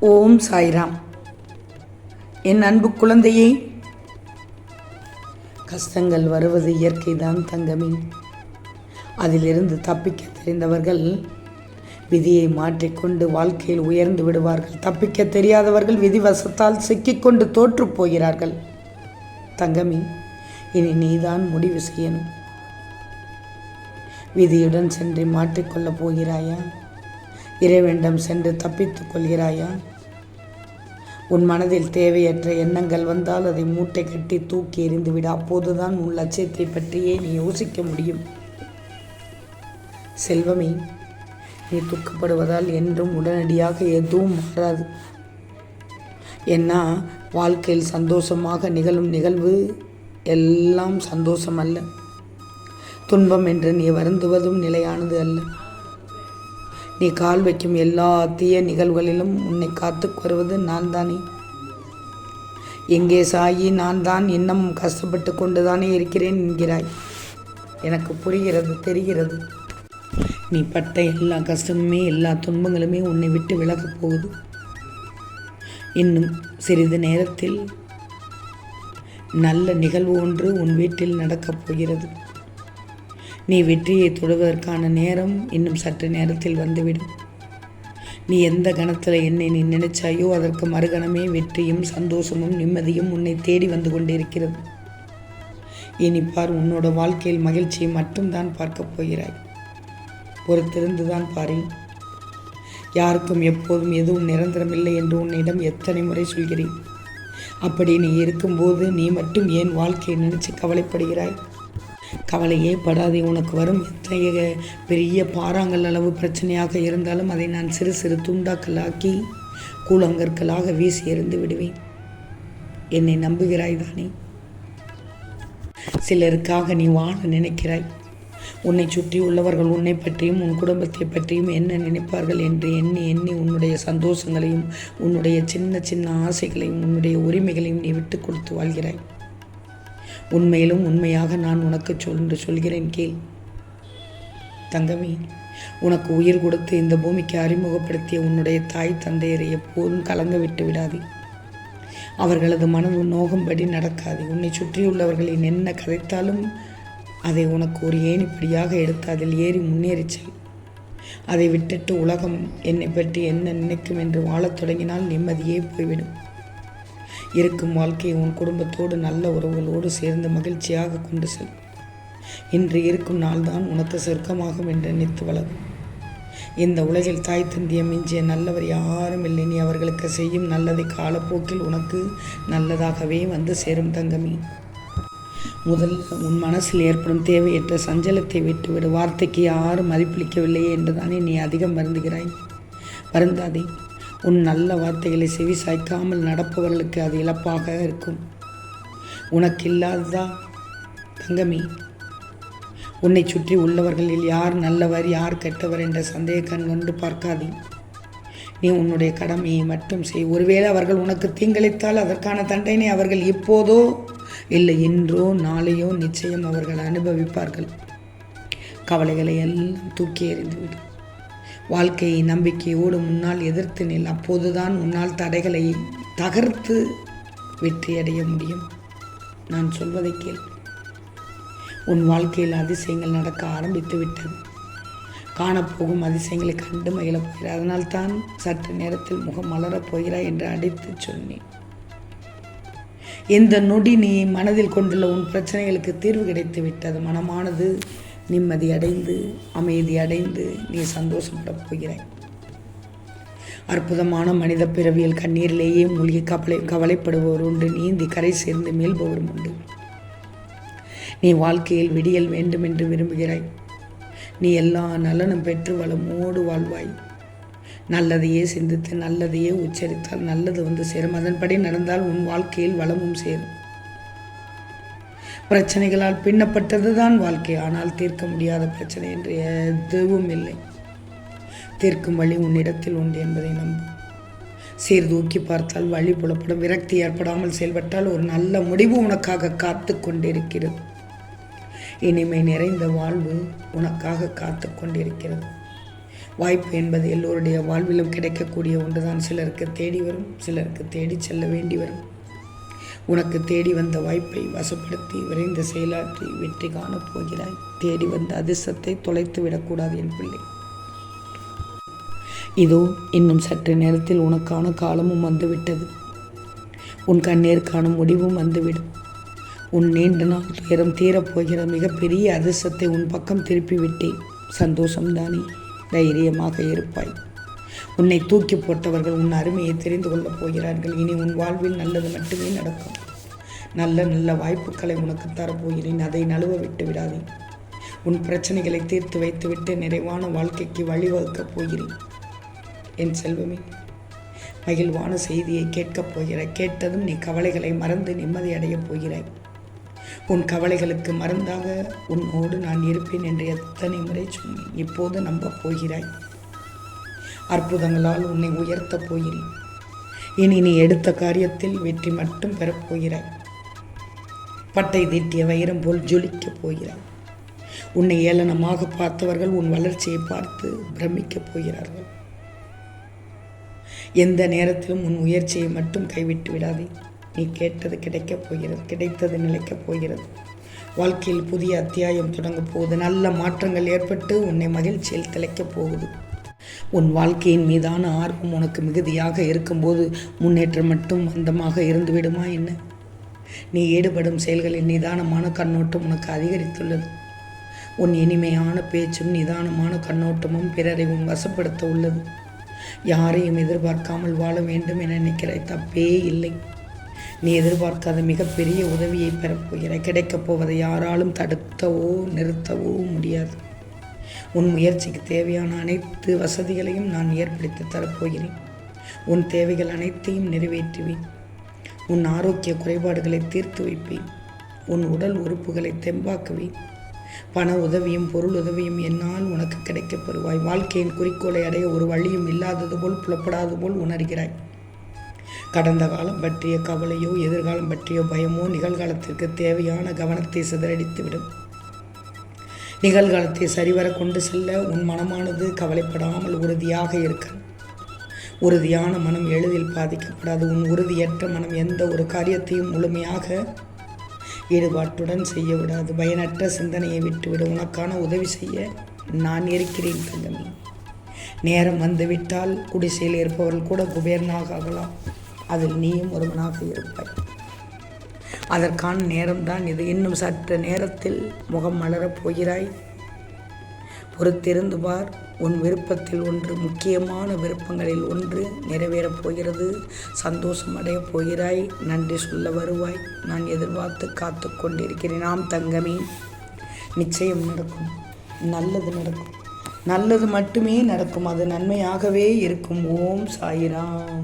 ஓம் சாய்ராம். என் அன்பு குழந்தையே கஷ்டங்கள் வருவது இயற்கைதான் தங்கமே. அதிலிருந்து தப்பிக்க தெரிந்தவர்கள் விதியை மாற்றிக்கொண்டு வாழ்க்கையில் உயர்ந்து விடுவார்கள். தப்பிக்க தெரியாதவர்கள் விதிவசத்தால் சிக்கிக்கொண்டு தோற்றுப் போகிறார்கள். தங்கமே இனி நீதான் முடிவு செய்யணும். விதியுடன் சென்று மாற்றிக்கொள்ளப் போகிறாயா? இறைவனிடம் சென்று தப்பித்துக் கொள்கிறாயா? உன் மனதில் தேவையற்ற எண்ணங்கள் வந்தால் அதை மூட்டை கட்டி தூக்கி எறிந்துவிட அப்போதுதான் உன் லட்சியத்தை பற்றியே நீ யோசிக்க முடியும். செல்வமே நீ துக்கப்படுவதால் என்றும் உடனடியாக எதுவும் மாறாது. ஏன்னா வாழ்க்கையில் சந்தோஷமாக நிகழும் நிகழ்வு எல்லாம் சந்தோஷம் அல்ல. துன்பம் என்று நீ வருந்துவதும் நிலையானது அல்ல. நீ கால் வைக்கும் எல்லா தீய நிகழ்வுகளிலும் உன்னை காத்து வருவது நான் தானே எங்கே சாயி நான் தான் இன்னமும் கஷ்டப்பட்டு கொண்டுதானே இருக்கிறேன் என்கிறாய். எனக்கு புரிகிறது தெரிகிறது. நீ பட்ட எல்லா கஷ்டமுமே எல்லா துன்பங்களுமே உன்னை விட்டு விலகப் போகுது. இன்னும் சிறிது நேரத்தில் நல்ல நிகழ்வு ஒன்று உன் வீட்டில் நடக்கப் போகிறது. நீ வெற்றியை தொடுவதற்கான நேரம் இன்னும் சற்று நேரத்தில் வந்துவிடும். நீ எந்த கணத்தில் என்னை நீ நினைச்சாயோ அதற்கு மறுகணமே வெற்றியும் சந்தோஷமும் நிம்மதியும் உன்னை தேடி வந்து கொண்டிருக்கிறது. இனி பார் உன்னோட வாழ்க்கையில் மகிழ்ச்சியை மட்டும்தான் பார்க்கப் போகிறாய். பொறுத்திருந்து தான் பாரு யாருக்கும் எப்போதும் எதுவும் நிரந்தரமில்லை என்று உன்னிடம் எத்தனை முறை சொல்கிறேன். அப்படி நீ இருக்கும்போது நீ மட்டும் ஏன் வாழ்க்கையை நினைச்சு கவலைப்படுகிறாய்? கவலையே படாதே உனக்கு வரும் எத்தனை பெரிய பாறாங்கல் அளவு பிரச்சனையாக இருந்தாலும் அதை நான் சிறு சிறு துண்டாக்களாக்கி கூழங்கற்களாக வீசி எறிந்து விடுவேன். என்னை நம்புகிறாய் தானே? சிலருக்காக நீ வாழ நினைக்கிறாய். உன்னை சுற்றி உள்ளவர்கள் உன்னை பற்றியும் உன் குடும்பத்தை பற்றியும் என்ன நினைப்பார்கள் என்று எண்ணி எண்ணி உன்னுடைய சந்தோஷங்களையும் உன்னுடைய சின்ன சின்ன ஆசைகளையும் உன்னுடைய உரிமைகளையும் நீ விட்டு கொடுத்து வாழ்கிறாய். உண்மையிலும் உண்மையாக நான் உனக்கு சொல்லு சொல்கிறேன் கேள். தங்கமே உனக்கு உயிர் கொடுத்து இந்த பூமிக்கு அறிமுகப்படுத்திய உன்னுடைய தாய் தந்தையரை எப்போதும் கலங்க விட்டு விடாதே. அவர்களது மனது நோகும்படி நடக்காது. உன்னை சுற்றியுள்ளவர்களின் என்ன கதைத்தாலும் அதை உனக்கு ஒரு ஏணிப்படியாக எடுத்து அதில் ஏறி முன்னேறிச்சல் அதை விட்டுட்டு உலகம் என்னை பற்றி என்ன நினைக்கும் என்று வாழத் தொடங்கினால் நிம்மதியே போய்விடும். இருக்கும் வாழ்க்கையை உன் குடும்பத்தோடு நல்ல உறவுகளோடு சேர்ந்து மகிழ்ச்சியாக கொண்டு செல். இன்று இருக்கும் நாள்தான் உனக்கு சொர்க்கமாகும் என்று நினைத்து வளரும். இந்த உலகில் தாய் தந்திய மிஞ்சிய நல்லவர் யாரும் இல்லை. நீ அவர்களுக்கு செய்யும் நல்லதை காலப்போக்கில் உனக்கு நல்லதாகவே வந்து சேரும் தங்கமி. முதல் உன் மனசில் ஏற்படும் தேவையற்ற சஞ்சலத்தை விட்டுவிடு. வார்த்தைக்கு யாரும் மதிப்பளிக்கவில்லையே என்றுதானே நீ அதிகம் வருந்துகிறாய். வருந்தாதே. உன் நல்ல வார்த்தைகளை செவி சாய்க்காமல் நடப்பவர்களுக்கு அது இழப்பாக இருக்கும். உனக்கு இல்லாததா தங்கமி உன்னை சுற்றி உள்ளவர்களில் யார் நல்லவர் யார் கெட்டவர் என்ற சந்தேக கண் கொண்டு பார்க்காதே. நீ உன்னுடைய கடமையை மட்டும் செய். ஒருவேளை அவர்கள் உனக்கு தீங்களித்தால் அதற்கான தண்டனை அவர்கள் இப்போதோ இல்லை இன்றோ நாளையோ நிச்சயம் அவர்கள் அனுபவிப்பார்கள். கவலைகளை எல்லாம் தூக்கி எறிந்துவிடும் வாழ்க்கையை நம்பிக்கையோடு முன்னால் எதிர்த்து நில் அப்போதுதான் உன்னால் தடைகளை தகர்த்து வெற்றியடைய முடியும். நான் சொல்வதை கேள். உன் வாழ்க்கையில் அதிசயங்கள் நடக்க ஆரம்பித்து விட்டது. காணப்போகும் அதிசயங்களை கண்டு மகிழப் போகிறாய் அதனால்தான் சற்று நேரத்தில் முகம் மலரப் போகிறாய் என்று அடித்து சொன்னேன். இந்த நொடி நீ மனதில் கொண்டுள்ள உன் பிரச்சனைகளுக்கு தீர்வு கிடைத்து விட்டது. மனமானது நிம்மதி அடைந்து அமைதி அடைந்து நீ சந்தோஷப்படப் போகிறாய் அற்புதமான மனித பிறவியல் கண்ணீரிலேயே மூழ்கி கவலை கவலைப்படுபவர் உண்டு நீந்தி கரை சேர்ந்து மீள்பவரும் உண்டு. நீ வாழ்க்கையில் விடியல் வேண்டும் என்று விரும்புகிறாய். நீ எல்லா நலனும் பெற்று வளமோடு வாழ்வாய். நல்லதையே சிந்தித்து நல்லதையே உச்சரித்தால் நல்லது வந்து சேரும். அதன்படி நடந்தால் உன் வாழ்க்கையில் வளமும் சேரும். பிரச்சனைகளால் பின்னப்பட்டது தான் வாழ்க்கை. ஆனால் தீர்க்க முடியாத பிரச்சனை என்று எதுவும் இல்லை. தீர்க்கும் வழி உன்னிடத்தில் உண்டு என்பதை நம்பு. சீர்தூக்கி பார்த்தால் வழி புலப்படும். விரக்தி ஏற்படாமல் செயல்பட்டால் ஒரு நல்ல முடிவு உனக்காக காத்து கொண்டிருக்கிறது. இனிமை நிறைந்த வாழ்வு உனக்காக காத்து கொண்டிருக்கிறது. வாய்ப்பு என்பது எல்லோருடைய வாழ்விலும் கிடைக்கக்கூடிய ஒன்றுதான். சிலருக்கு தேடி வரும் சிலருக்கு தேடி செல்ல வேண்டி வரும். உனக்கு தேடி வந்த வாய்ப்பை வசப்படுத்தி விரைந்து செயலாற்றி வெற்றி காணப் போகிறாய். தேடி வந்த அதிர்ஷ்டத்தை தொலைத்து விடக்கூடாது என் பிள்ளை. இதோ இன்னும் சற்று நேரத்தில் உனக்கான காலமும் வந்துவிட்டது. உன் கண்ணீர் முடிவும் வந்துவிடும். உன் நீண்ட நாள் துயரம் தீரப்போகிற மிகப்பெரிய அதிர்ஷ்டத்தை உன் பக்கம் திருப்பி விட்டேன். சந்தோஷம்தானே தைரியமாக இருப்பாய். உன்னை தூக்கி போட்டவர்கள் உன் அருமையை தெரிந்து கொள்ளப் போகிறார்கள். இனி உன் வாழ்வில் நல்லது மட்டுமே நடக்கும். நல்ல நல்ல வாய்ப்புகளை உனக்கு தரப்போகிறேன். அதை நழுவ விட்டு விடாதே. உன் பிரச்சனைகளை தீர்த்து வைத்துவிட்டு நிறைவான வாழ்க்கைக்கு வழிவகுக்கப் போகிறேன். என் செல்வமே மகிழ்வான செய்தியை கேட்கப் போகிறாய் கேட்டதும் நீ கவலைகளை மறந்து நிம்மதி அடையப் போகிறாய். உன் கவலைகளுக்கு மருந்தாக உன்னோடு நான் இருப்பேன் என்று எத்தனை முறை சொன்னேன். இப்போது நம்பப் போகிறாய். அற்புதங்களால் உன்னை உயர்த்தப் போகிறேன். இனி நீ எடுத்த காரியத்தில் வெற்றி மட்டும் பெறப்போகிறாய் பட்டை தீட்டிய வைரம் போல் ஜொலிக்கப் போகிறாய். உன்னை ஏளனமாக பார்த்தவர்கள் உன் வளர்ச்சியை பார்த்து பிரமிக்கப் போகிறார்கள். எந்த நேரத்திலும் உன் முயற்சியை மட்டும் கைவிட்டு விடாதே. நீ கேட்டது கிடைக்கப் போகிறது கிடைத்தது நிலைக்கப் போகிறது. வாழ்க்கையில் புதிய அத்தியாயம் தொடங்கப் போகுது. நல்ல மாற்றங்கள் ஏற்பட்டு உன்னை மகிழ்ச்சியில் திளைக்கப் போகுது. உன் வாழ்க்கையின் மீதான ஆர்வம் உனக்கு மிகுதியாக இருக்கும்போது முன்னேற்றம் மட்டும் மந்தமாக இருந்துவிடுமா என்ன? நீ ஈடுபடும் செயல்களின் நிதானமான கண்ணோட்டம் உனக்கு அதிகரித்துள்ளது. உன் இனிமையான பேச்சும் நிதானமான கண்ணோட்டமும் பிறரை உன் வசப்படுத்த உள்ளது. யாரையும் எதிர்பார்க்காமல் வாழ வேண்டும் என நினைக்கிற தப்பே இல்லை. நீ எதிர்பார்க்காத மிகப்பெரிய உதவியை பெறப்போகிற கிடைக்கப் போவதை யாராலும் தடுத்தவோ நிறுத்தவோ முடியாது. உன் முயற்சிக்கு தேவையான அனைத்து வசதிகளையும் நான் ஏற்படுத்தி தரப்போகிறேன். உன் தேவைகள் அனைத்தையும் நிறைவேற்றுவேன். உன் ஆரோக்கிய குறைபாடுகளை தீர்த்து வைப்பேன். உன் உடல் உறுப்புகளை தெம்பாக்குவேன். பண உதவியும் பொருள் உதவியும் என்னால் உனக்கு கிடைக்கப் பெறுவாய் வாழ்க்கையின் குறிக்கோளை அடைய ஒரு வழியும் இல்லாதது போல் புலப்படாது போல் உணர்கிறாய். கடந்த காலம் பற்றிய கவலையோ எதிர்காலம் பற்றிய பயமோ நிகழ்காலத்திற்கு தேவையான கவனத்தை சிதறடித்துவிடும். நிகழ்காலத்தை சரிவர கொண்டு செல்ல உன் மனமானது கவலைப்படாமல் உறுதியாக இருக்க. உறுதியான மனம் எளிதில் பாதிக்கப்படாது. உன் உறுதியற்ற மனம் எந்த ஒரு காரியத்தையும் முழுமையாக ஈடுபாட்டுடன் செய்ய விடாது. பயனற்ற சிந்தனையை விட்டுவிடு. உனக்கான உதவி செய்ய நான் இருக்கிறேன் தங்கமி. நேரம் வந்துவிட்டால் குடிசையில் இருப்பவர்கள் கூட குபேரனாக ஆகலாம். அதில் நீயும் ஒருவனாக இருப்பாய். அதற்கான நேரம்தான் இது. இன்னும் சற்று நேரத்தில் முகம் மலரப் போகிறாய். பொறுத்திருந்து பார் உன் விருப்பத்தில் ஒன்று முக்கியமான விருப்பங்களில் ஒன்று நிறைவேறப் போகிறது. சந்தோஷம் அடையப் போகிறாய். நன்றி சொல்ல வருவாய். நான் எதிர்பார்த்து காத்து கொண்டிருக்கிறேன். நாம் தங்கமே நிச்சயம் நடக்கும். நல்லது நடக்கும். நல்லது மட்டுமே நடக்கும். அது நன்மையாகவே இருக்கும். ஓம் சாயிராம்.